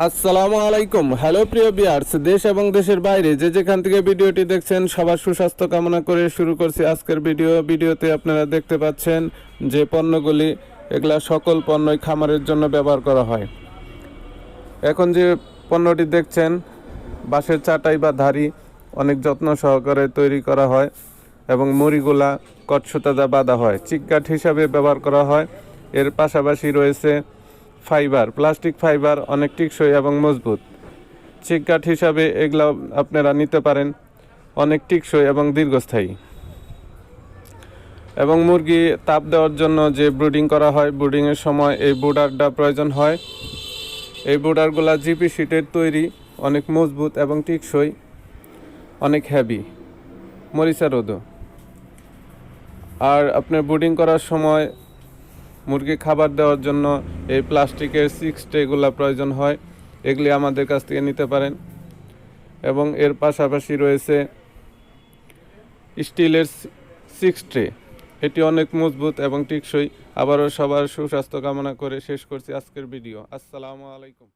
আসসালামু আলাইকুম। হ্যালো প্রিয় বিয়ার্স, দেশ এবং দেশের বাইরে যে যেখান থেকে ভিডিওটি দেখছেন, সবার সুস্বাস্থ্য কামনা করে শুরু করছি আজকের ভিডিও। ভিডিওতে আপনারা দেখতে পাচ্ছেন যে পণ্যগুলি, এগুলা সকল পণ্যই খামারের জন্য ব্যবহার করা হয়। এখন যে পণ্যটি দেখছেন, বাঁশের চাটাই বা ধারি অনেক যত্ন সহকারে তৈরি করা হয় এবং মুড়িগুলা কটসুতাদা বাঁধা হয় চিককাঠ হিসাবে ব্যবহার করা হয়। এর পাশাপাশি রয়েছে ফাইবার, প্লাস্টিক ফাইবার অনেক টিকসই এবং মজবুত। চিককাঠ হিসাবে এগুলো আপনারা নিতে পারেন, অনেক টিকসই এবং দীর্ঘস্থায়ী। এবং মুরগি তাপ দেওয়ার জন্য যে ব্রুডিং করা হয় ব্রুডিংয়ের সময় এই বুডারটা প্রয়োজন হয়। এই বুডারগুলা জিপি শিটের তৈরি, অনেক মজবুত এবং টিকসই, অনেক হ্যাভি মরিচা রোদও। আর আপনার ব্রুডিং করার সময় মুরগি খাবার দেওয়ার জন্য এই প্লাস্টিকের সিক্স ট্রেগুলো প্রয়োজন হয়, এগুলি আমাদের কাছ থেকে নিতে পারেন। এবং এর পাশাপাশি রয়েছে স্টিলের সিক্স ট্রে। এটি অনেক মজবুত এবং টিকসই। আবারও সবার সুস্বাস্থ্য কামনা করে শেষ করছি আজকের ভিডিও। আসসালামু আলাইকুম।